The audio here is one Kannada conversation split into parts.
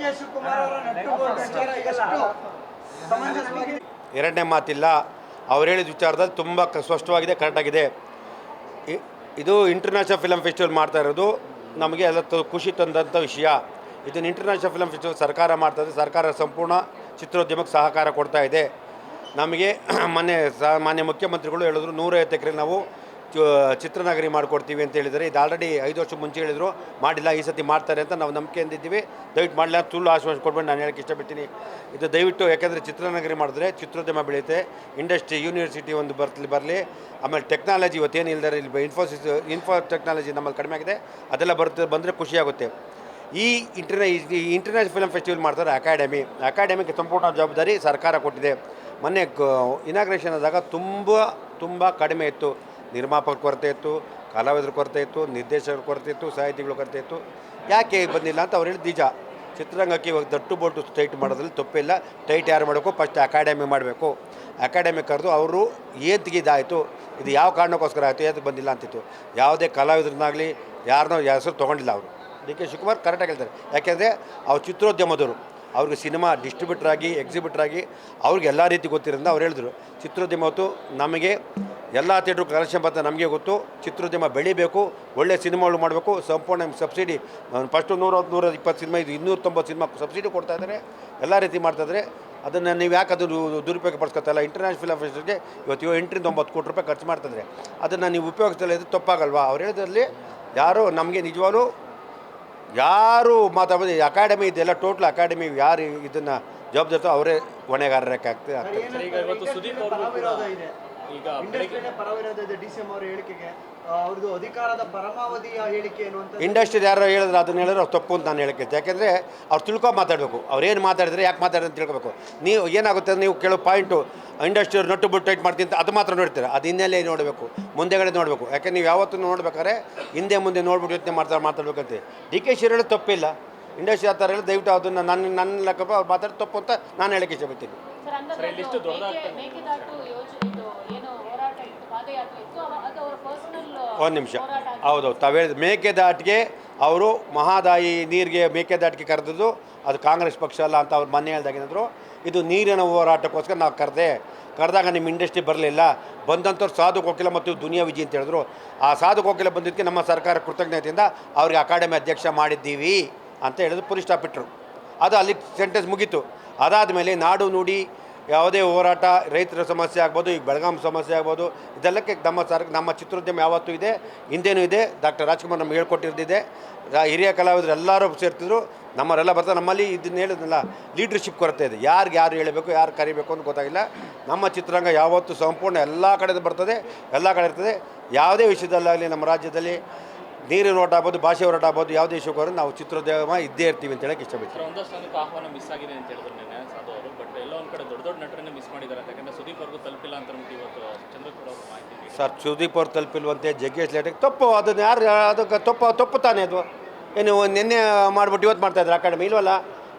ಕೆ ಶಿವಕುಮಾರ್ ಎರಡನೇ ಮಾತಿಲ್ಲ. ಅವ್ರು ಹೇಳಿದ ವಿಚಾರದಲ್ಲಿ ತುಂಬ ಸ್ಪಷ್ಟವಾಗಿದೆ ಕರೆಕ್ಟಾಗಿದೆ ಆಗಿದೆ. ಇದು ಇಂಟರ್ನ್ಯಾಷನಲ್ ಫಿಲಮ್ ಫೆಸ್ಟಿವಲ್ ಮಾಡ್ತಾ ಇರೋದು. ನಮಗೆ ಎಲ್ಲ ಖುಷಿ ತಂದಂಥ ವಿಷಯ. ಇದನ್ನು ಇಂಟರ್ನ್ಯಾಷನಲ್ ಫಿಲಮ್ ಫೆಸ್ಟಿವಲ್ ಸರ್ಕಾರ ಮಾಡ್ತಾ ಇದೆ. ಸರ್ಕಾರ ಸಂಪೂರ್ಣ ಚಿತ್ರೋದ್ಯಮಕ್ಕೆ ಸಹಕಾರ ಕೊಡ್ತಾ ಇದೆ. ನಮಗೆ ಮೊನ್ನೆ ಮಾನ್ಯ ಮುಖ್ಯಮಂತ್ರಿಗಳು ಹೇಳಿದ್ರು ನೂರೈವತ್ತು ಎಕರೆ ನಾವು ಚಿತ್ರನಗರಿ ಮಾಡಿಕೊಡ್ತೀವಿ ಅಂತ ಹೇಳಿದರೆ, ಇದು ಆಲ್ರೆಡಿ ಐದು ವರ್ಷ ಮುಂಚೆ ಹೇಳಿದರು, ಮಾಡಿಲ್ಲ, ಈ ಸತಿ ಮಾಡ್ತಾರೆ ಅಂತ ನಾವು ನಂಬಿಕೆ ಅಂದಿದ್ದೀವಿ ದಯವಿಟ್ಟು ಮಾಡಲಿಲ್ಲ ತುಳು ಆಶ್ವಾಸ ಕೊಡ್ಬೇಡಿ ನಾನು ಹೇಳಕ್ಕೆ ಇಷ್ಟಪಡ್ತೀನಿ. ಇದು ದಯವಿಟ್ಟು, ಯಾಕೆಂದರೆ ಚಿತ್ರನಗರಿ ಮಾಡಿದ್ರೆ ಚಿತ್ರೋದ್ಯಮ ಬೆಳೆಯುತ್ತೆ, ಇಂಡಸ್ಟ್ರಿ ಯೂನಿವರ್ಸಿಟಿ ಒಂದು ಬರ್ತಲಿ ಬರಲಿ. ಆಮೇಲೆ ಟೆಕ್ನಾಲಜಿ ಇವತ್ತೇನು ಇಲ್ದರೆ ಇಲ್ಲಿ ಇನ್ಫೋಸಿಸ್ ಇನ್ಫೋ ಟೆಕ್ನಾಲಜಿ ನಮ್ಮಲ್ಲಿ ಕಡಿಮೆ ಆಗಿದೆ, ಅದೆಲ್ಲ ಬರುತ್ತೆ, ಬಂದರೆ ಖುಷಿಯಾಗುತ್ತೆ ಈ ಇಂಟರ್ನ ಈ ಇಂಟರ್ನ್ಯಾಷನಲ್ ಫಿಲಮ್ ಫೆಸ್ಟಿವಲ್ ಮಾಡ್ತಾರೆ ಅಕಾಡೆಮಿ ಅಕಾಡೆಮಿಗೆ ಸಂಪೂರ್ಣ ಜವಾಬ್ದಾರಿ ಸರ್ಕಾರ ಕೊಟ್ಟಿದೆ. ಮೊನ್ನೆ ಇನಾಗ್ರೇಷನ್ ಆದಾಗ ತುಂಬ ತುಂಬ ಕಡಿಮೆ ಇತ್ತು. ನಿರ್ಮಾಪಕರ ಕೊರತೆ ಇತ್ತು, ಕಲಾವಿದರ ಕೊರತೆ ಇತ್ತು, ನಿರ್ದೇಶಕರ ಕೊರತೆ ಇತ್ತು, ಸಾಹಿತಿಗಳ ಕೊರತೆ ಇತ್ತು. ಯಾಕೆ ಬಂದಿಲ್ಲ ಅಂತ ಅವ್ರು ಹೇಳಿದ ನಿಜ. ಚಿತ್ರರಂಗಕ್ಕೆ ಇವಾಗ ದಟ್ಟು ಬೋಟು ಟೈಟ್ ಮಾಡೋದ್ರಲ್ಲಿ ತಪ್ಪಿಲ್ಲ ಟೈಟ್ ಯಾರು ಮಾಡಬೇಕು? ಫಸ್ಟ್ ಅಕಾಡೆಮಿ ಮಾಡಬೇಕು. ಅಕಾಡೆಮಿ ಕರೆದು ಅವರು ಏತ್ಗೆ ಇದಾಯಿತು ಇದು ಯಾವ ಕಾರಣಕ್ಕೋಸ್ಕರ ಆಯಿತು? ಏತ್ ಬಂದಿಲ್ಲ ಅಂತಿತ್ತು. ಯಾವುದೇ ಕಲಾವಿದ್ರನ್ನಾಗಲಿ ಯಾರನ್ನೋ ಹೆಸರು ತೊಗೊಂಡಿಲ್ಲ ಅವರು. ಡಿ ಕೆ ಶಿವಕುಮಾರ್ ಕರೆಕ್ಟಾಗಿ ಹೇಳ್ತಾರೆ. ಯಾಕೆಂದರೆ ಅವ್ರು ಚಿತ್ರೋದ್ಯಮದವರು. ಅವ್ರಿಗೆ ಸಿನಿಮಾ ಡಿಸ್ಟ್ರಿಬ್ಯೂಟರ್ ಆಗಿ ಎಕ್ಸಿಬಿಟರ್ ಆಗಿ ಅವ್ರಿಗೆ ಎಲ್ಲ ರೀತಿ ಗೊತ್ತಿರೋದ್ರಿಂದ ಅವ್ರು ಹೇಳಿದ್ರು. ಚಿತ್ರೋದ್ಯಮ ಹೊತ್ತು ನಮಗೆ ಎಲ್ಲ ಥಿಯೇಟ್ರು ಕಲೆಕ್ಷನ್ ಬರ್ತಾ ನಮಗೆ ಗೊತ್ತು. ಚಿತ್ರೋದ್ಯಮ ಬೆಳಿಬೇಕು ಒಳ್ಳೆ ಸಿನಿಮಾಗಳು ಮಾಡಬೇಕು. ಸಂಪೂರ್ಣ ಸಬ್ಸಿಡಿ ಫಸ್ಟು ನೂರ ನೂರ ಇಪ್ಪತ್ತು ಸಿನಿಮಾ ಇದು ಇನ್ನೂರ ತೊಂಬತ್ತು ಸಿನಿಮಾ ಸಬ್ಸಿಡಿ ಕೊಡ್ತಾ ಇದ್ದಾರೆ ಎಲ್ಲ ರೀತಿ ಮಾಡ್ತಾ ಇದ್ದಾರೆ ಅದನ್ನು ನೀವು ಯಾಕೆ ಅದು ದುರುಪಯೋಗ ಪಡಿಸ್ಕೊತಲ್ಲ ಇಂಟರ್ನ್ಯಾಷನಲ್ ಫಿಲಮ್ ಫೆಸ್ಟಿವಲ್ಗೆ ಇವತ್ತು ಎಂಟರಿಂದ ಒಂಬತ್ತು ಕೋಟಿ ರೂಪಾಯಿ ಖರ್ಚು ಮಾಡ್ತಿದ್ರೆ ಅದನ್ನು ನೀವು ಉಪಯೋಗಿಸ್ತಾ ಇದು ತಪ್ಪಾಗಲ್ವಾ? ಅವ್ರು ಹೇಳಿದ್ರಲ್ಲಿ ಯಾರು ನಮಗೆ ನಿಜವಾಗ್ಲೂ ಯಾರು ಮಾತಾಡೋದು ಅಕಾಡೆಮಿ ಇದೆಲ್ಲ ಟೋಟಲ್ ಅಕಾಡೆಮಿ ಯಾರು ಇದನ್ನು ಜವಾಬ್ದಾರಿ ಅವರೇ ಹೊಣೆಗಾರರಕ್ಕೆ ಆಗ್ತದೆ ಈಗ ಇಂಡಸ್ಟ್ರಿ ಯಾರೋ ಹೇಳಿದ್ರೆ ಅದನ್ನ ಹೇಳಿದ್ರೆ ಅವ್ರು ತಪ್ಪು ಅಂತ ನಾನು ಹೇಳಕ್ಕೆ ಯಾಕೆಂದ್ರೆ ಅವ್ರು ತಿಳ್ಕೊ ಮಾತಾಡಬೇಕು. ಅವ್ರು ಏನು ಮಾತಾಡಿದ್ರೆ ಯಾಕೆ ಮಾತಾಡಿದ್ರೆ ಅಂತ ತಿಳ್ಕೊಬೇಕು. ನೀವು ಏನಾಗುತ್ತೆ ನೀವು ಕೆಲವು ಪಾಯಿಂಟು ಇಂಡಸ್ಟ್ರಿ ನಟ್ಟು ಬಿಟ್ಟು ಟೈಟ್ ಮಾಡ್ತೀನಿ ಅಂತ ಅದು ಮಾತ್ರ ನೋಡ್ತೀರ? ಅದು ಹಿನ್ನೆಲೆ ನೋಡಬೇಕು. ಮುಂದೆಗಡೆ ನೋಡಬೇಕು. ಯಾಕೆ ನೀವು ಯಾವತ್ತೂ ನೋಡ್ಬೇಕಾದ್ರೆ ಹಿಂದೆ ಮುಂದೆ ನೋಡ್ಬಿಟ್ಟು ಯೋಚನೆ ಮಾಡ್ತಾ ಮಾತಾಡ್ಬೇಕಂತೆ. ಡಿ ಕೆ ಶಿವರಳ್ಳಿ ತಪ್ಪಿಲ್ಲ. ಇಂಡಸ್ಟ್ರಿ ಆ ಥರ ಹೇಳಿ ದಯವಿಟ್ಟು ಅದನ್ನು ನನ್ನ ನನ್ನ ಲೆಕ್ಕ ಅವ್ರು ಮಾತಾಡಿ ತಪ್ಪು ಅಂತ ನಾನು ಹೇಳಕ್ಕೆ ಇಷ್ಟಪಡ್ತೀನಿ ಒಂದು ನಿಮಿಷ. ಹೌದೌದು ತಾವು ಮೇಕೆದಾಟಿಗೆ ಅವರು ಮಹಾದಾಯಿ ನೀರಿಗೆ ಮೇಕೆದಾಟಿಗೆ ಕರೆದದ್ದು ಅದು ಕಾಂಗ್ರೆಸ್ ಪಕ್ಷ ಅಲ್ಲ ಅಂತ ಅವ್ರು ಮೊನ್ನೆ ಹೇಳ್ದಾಗ ಏನಾದ್ರು ಇದು ನೀರಿನ ಹೋರಾಟಕ್ಕೋಸ್ಕರ ನಾವು ಕರೆದೆ. ಕರೆದಾಗ ನಿಮ್ಮ ಇಂಡಸ್ಟ್ರಿ ಬರಲಿಲ್ಲ ಬಂದಂಥವ್ರು ಸಾಧು ಕೋಕಿಲ ಮತ್ತು ದುನಿಯಾ ವಿಜಿ ಅಂತ ಹೇಳಿದ್ರು. ಆ ಸಾಧು ಕೋಕಿಲ ಬಂದಿದ್ದಕ್ಕೆ ನಮ್ಮ ಸರ್ಕಾರ ಕೃತಜ್ಞತೆಯಿಂದ ಅವ್ರಿಗೆ ಅಕಾಡೆಮಿ ಅಧ್ಯಕ್ಷ ಮಾಡಿದ್ದೀವಿ ಅಂತ ಹೇಳಿದ್ರು ಪುರಿ ಸ್ಟಾಪ್ ಇಟ್ಟರು ಅದು ಅಲ್ಲಿ ಸೆಂಟೆನ್ಸ್ ಮುಗೀತು. ಅದಾದಮೇಲೆ ನಾಡು ನುಡಿ ಯಾವುದೇ ಹೋರಾಟ, ರೈತರ ಸಮಸ್ಯೆ ಆಗ್ಬೋದು ಈಗ ಬೆಳಗಾಂ ಸಮಸ್ಯೆ ಆಗ್ಬೋದು, ಇದೆಲ್ಲಕ್ಕೆ ನಮ್ಮ ಸರ್, ನಮ್ಮ ಚಿತ್ರೋದ್ಯಮ ಯಾವತ್ತೂ ಇದೆ, ಹಿಂದೇನೂ ಇದೆ, ಡಾಕ್ಟರ್ ರಾಜ್ಕುಮಾರ್ ನಮ್ಗೆ ಹೇಳ್ಕೊಟ್ಟಿರ್ದಿದೆ. ಹಿರಿಯ ಕಲಾವಿದರು ಎಲ್ಲರೂ ಸೇರ್ತಿದ್ರು, ನಮ್ಮವರೆಲ್ಲ ಬರ್ತಾರೆ, ನಮ್ಮಲ್ಲಿ ಇದನ್ನ ಹೇಳಿದ್ನಲ್ಲ ಲೀಡರ್ಶಿಪ್ ಕೊರತೆ ಇದೆ. ಯಾರಿಗೆ ಯಾರು ಹೇಳಬೇಕು, ಯಾರು ಕರಿಬೇಕು ಅಂತ ಗೊತ್ತಾಗಿಲ್ಲ. ನಮ್ಮ ಚಿತ್ರರಂಗ ಯಾವತ್ತೂ ಸಂಪೂರ್ಣ ಎಲ್ಲ ಕಡೆದು ಬರ್ತದೆ, ಎಲ್ಲ ಕಡೆ ಇರ್ತದೆ. ಯಾವುದೇ ವಿಷಯದಲ್ಲಾಗಲಿ ನಮ್ಮ ರಾಜ್ಯದಲ್ಲಿ ನೀರಿನ ಓಟ ಆಗ್ಬೋದು, ಭಾಷೆ ಹೋರಾಟ ಆಗ್ಬೋದು, ಯಾವುದೇ ವಿಷಯಕ್ಕೂ ನಾವು ಚಿತ್ರೋದ್ಯಮ ಇದ್ದೇ ಇರ್ತೀವಿ ಅಂತ ಹೇಳಕ್ಕೆ ಇಷ್ಟಪಡ್ತೀನಿ. ಕಡೆ ದೊಡ್ಡ ದೊಡ್ಡ ನಟರನ್ನೇ ಮಿಸ್ ಮಾಡಿದ್ದಾರೆ. ಸುದೀಪ್ ಅವ್ರಿಗೂ ತಲುಪಿಲ್ಲ ಅಂತ ಇವತ್ತು ಮಾಹಿತಿ. ಸರ್, ಸುದೀಪ್ ಅವ್ರು ತಲುಪಿಲ್ವಂತೆ ಜಗ್ಗೇಶ್ ಲೇಟಿಗೆ ತಪ್ಪು, ಅದನ್ನು ಯಾರು, ಅದಕ್ಕೆ ತಪ್ಪು ತಪ್ಪು ತಾನೇ ಅದು. ಏನು, ನಿನ್ನೆ ಮಾಡ್ಬಿಟ್ಟು ಇವತ್ತು ಮಾಡ್ತಾ ಇದ್ದಾರೆ ಅಕಾಡೆಮಿ ಇಲ್ವಲ್ಲ?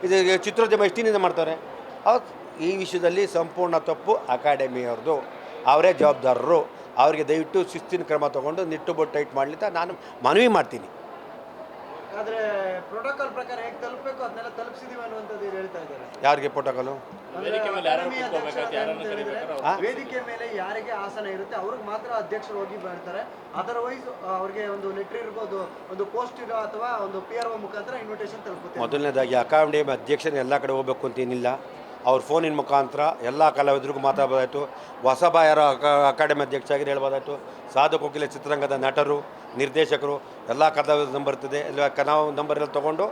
ಇದು ಚಿತ್ರೋದ್ಯಮ ಎಷ್ಟಿನಿಂದ ಮಾಡ್ತಾರೆ. ಈ ವಿಷಯದಲ್ಲಿ ಸಂಪೂರ್ಣ ತಪ್ಪು ಅಕಾಡೆಮಿಯವ್ರದ್ದು ಅವರೇ ಜವಾಬ್ದಾರರು. ಅವರಿಗೆ ದಯವಿಟ್ಟು ಶಿಸ್ತಿನ ಕ್ರಮ ತೊಗೊಂಡು ನಿಟ್ಟು ಟೈಟ್ ಮಾಡಲಿ ಅಂತ ನಾನು ಮನವಿ ಮಾಡ್ತೀನಿ. ಆದ್ರೆ ಪ್ರೋಟೋಕಾಲ್ ಪ್ರಕಾರ ಹೇಗೆ ತಲುಪಬೇಕು ಅದನ್ನೆಲ್ಲ ತಲುಪಿಸಿದೀವಿ ಅನ್ನುವಂಥದ್ದು ಇವ್ರು ಹೇಳ್ತಾ ಇದ್ದಾರೆ. ಯಾರಿಗೆ ಪ್ರೋಟೋಕಾಲು? ವೇದಿಕೆ ಮೇಲೆ ಯಾರಿಗೆ ಆಸನ ಇರುತ್ತೆ ಅವ್ರಿಗೆ ಮಾತ್ರ ಅಧ್ಯಕ್ಷರು ಹೋಗಿ ಬರ್ತಾರೆ. ಅದರ್ವೈಸ್ ಅವ್ರಿಗೆ ಒಂದು ಲೆಟರ್ ಇರ್ಬೋದು ಒಂದು ಪೋಸ್ಟ್ ಇರೋ ಅಥವಾ ಒಂದು ಪಿ ಆರ್ ಒ ಮುಖಾಂತರ ಇನ್ವಿಟೇಷನ್ ತಲುಪುತ್ತೆ. ಮೊದಲನೇದಾಗಿ ಅಕಾಡೆಮಿ ಅಧ್ಯಕ್ಷರು ಎಲ್ಲ ಕಡೆ ಹೋಗ್ಬೇಕು ಅಂತ ಏನಿಲ್ಲ. ಅವ್ರ ಫೋನಿನ ಮುಖಾಂತರ ಎಲ್ಲ ಕಲಾವಿದರಿಗೂ ಮಾತಾಡ್ಬೋದಾಯಿತು ಹೊಸಬಾಯರ ಯಾರೋ ಅಕಾಡೆಮಿ ಅಧ್ಯಕ್ಷ ಆಗಿದ್ದು ಹೇಳ್ಬೋದಾಯಿತು. ಸಾಧು ಕೋಕಿಲೆ ಚಿತ್ರರಂಗದ ನಟರು, ನಿರ್ದೇಶಕರು, ಎಲ್ಲ ಕಲಾವಿದ ನಂಬರ್ ಇರ್ತದೆ. ಇಲ್ಲ ನಾವು ನಂಬರ್ ಎಲ್ಲ ತೊಗೊಂಡು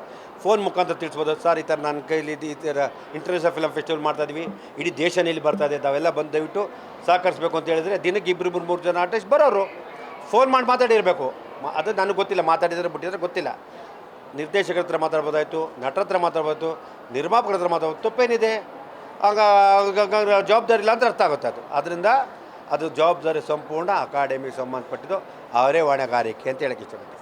ಫೋನ್ ಮುಖಾಂತರ ತಿಳಿಸ್ಬೋದು. ಸರ್, ಈ ಥರ ನನ್ನ ಕೈಲಿ ಈ ಥರ ಇಂಟರ್ನ್ಯಾಷನಲ್ ಫಿಲಮ್ ಫೆಸ್ಟಿವಲ್ ಮಾಡ್ತಾ ಇದೀವಿ. ಇಡೀ ದೇಶನಲ್ಲಿ ಬರ್ತಾಯಿದೆ ತಾವೆಲ್ಲ ಬಂದು ದಯವಿಟ್ಟು ಸಹಕರಿಸಬೇಕು ಅಂತ ಹೇಳಿದರೆ ದಿನಕ್ಕೆ ಇಬ್ಬರು ಮೂರು ಜನ ಆರ್ಟಿಸ್ಟ್ ಬರೋರು. ಫೋನ್ ಮಾಡಿ ಮಾತಾಡಿರಬೇಕು. ಅದು ನನಗೆ ಗೊತ್ತಿಲ್ಲ. ಮಾತಾಡಿದರೆ ಬಿಟ್ಟಿದ್ರೆ ಗೊತ್ತಿಲ್ಲ. ನಿರ್ದೇಶಕರ ಹತ್ರ ಮಾತಾಡ್ಬೋದಾಯಿತು, ನಟರ ಹತ್ರ ಮಾತಾಡ್ಬೋದು, ನಿರ್ಮಾಪಕರ ಹತ್ರ ಮಾತಾಡ್ಬೋದು. ತಪ್ಪೇನಿದೆ? ಆಗ ಜವಾಬ್ದಾರಿ ಇಲ್ಲ ಅಂತ ಅರ್ಥ ಆಗುತ್ತೆ ಅದು. ಅದರಿಂದ ಅದು ಜವಾಬ್ದಾರಿ ಸಂಪೂರ್ಣ ಅಕಾಡೆಮಿಗೆ ಸಂಬಂಧಪಟ್ಟಿದ್ದು ಅವರೇ ಹೊಣೆಗಾರಿಕೆ ಅಂತ ಹೇಳಕ್ಕೆ ಇಷ್ಟಪಡ್ತೀನಿ.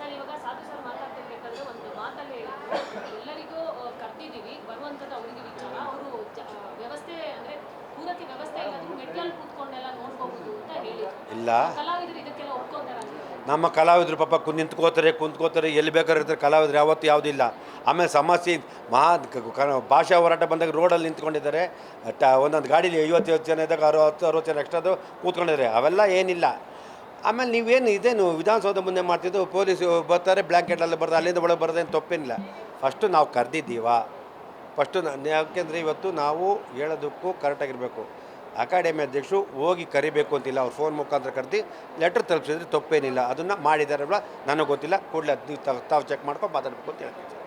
ಇಲ್ಲ. ನಮ್ಮ ಕಲಾವಿದರು ಪಾಪ ಕು ನಿಂತ್ಕೋತಾರೆ ಕುಂತ್ಕೋತಾರೆ ಎಲ್ಲಿ ಬೇಕಾದ್ರೆ ಇರ್ತಾರೆ. ಕಲಾವಿದ್ರು ಯಾವತ್ತೂ ಯಾವುದಿಲ್ಲ ಆಮೇಲೆ ಸಮಸ್ಯೆ ಮಹಾ ಭಾಷಾ ಹೋರಾಟ ಬಂದಾಗ ರೋಡಲ್ಲಿ ನಿಂತ್ಕೊಂಡಿದ್ದಾರೆ. ಟ ಒಂದೊಂದು ಗಾಡೀಲಿ ಐವತ್ತೈವತ್ತು ಜನ ಇದ್ದಾಗ ಅರವತ್ತು ಅರವತ್ತು ಜನ ಎಕ್ಸ್ಟ್ರಾದು ಕೂತ್ಕೊಂಡಿದ್ದಾರೆ. ಅವೆಲ್ಲ ಏನಿಲ್ಲ. ಆಮೇಲೆ ನೀವೇನು ಇದೇನು ವಿಧಾನಸೌಧ ಮುಂದೆ ಮಾಡ್ತಿದ್ದು? ಪೊಲೀಸ್ ಬರ್ತಾರೆ ಬ್ಲ್ಯಾಂಕೆಟಲ್ಲಿ ಬರ್ತಾರೆ, ಅಲ್ಲಿಂದ ಒಳಗೆ ಬರೋದೇನು ತಪ್ಪೇನಿಲ್ಲ ಫಸ್ಟು ನಾವು ಕರೆದಿದ್ದೀವಾ. ಫಸ್ಟು ಯಾಕೆಂದರೆ ಇವತ್ತು ನಾವು ಹೇಳೋದಕ್ಕೂ ಕರೆಕ್ಟಾಗಿರಬೇಕು ಅಕಾಡೆಮಿ ಅಧ್ಯಕ್ಷರು ಹೋಗಿ ಕರಿಬೇಕು ಅಂತಿಲ್ಲ. ಅವ್ರು ಫೋನ್ ಮುಖಾಂತರ ಕರೆದು ಲೆಟ್ರ್ ತಲುಪಿಸಿದ್ರೆ ತಪ್ಪೇನಿಲ್ಲ. ಅದನ್ನು ಮಾಡಿದಾರಲ್ಲ ನನಗೆ ಗೊತ್ತಿಲ್ಲ. ಕೂಡಲೇ ತಾವು ಚೆಕ್ ಮಾಡ್ಕೊಂಡು ಮಾತಾಡಬೇಕು ಅಂತ ಹೇಳ್ತೀನಿ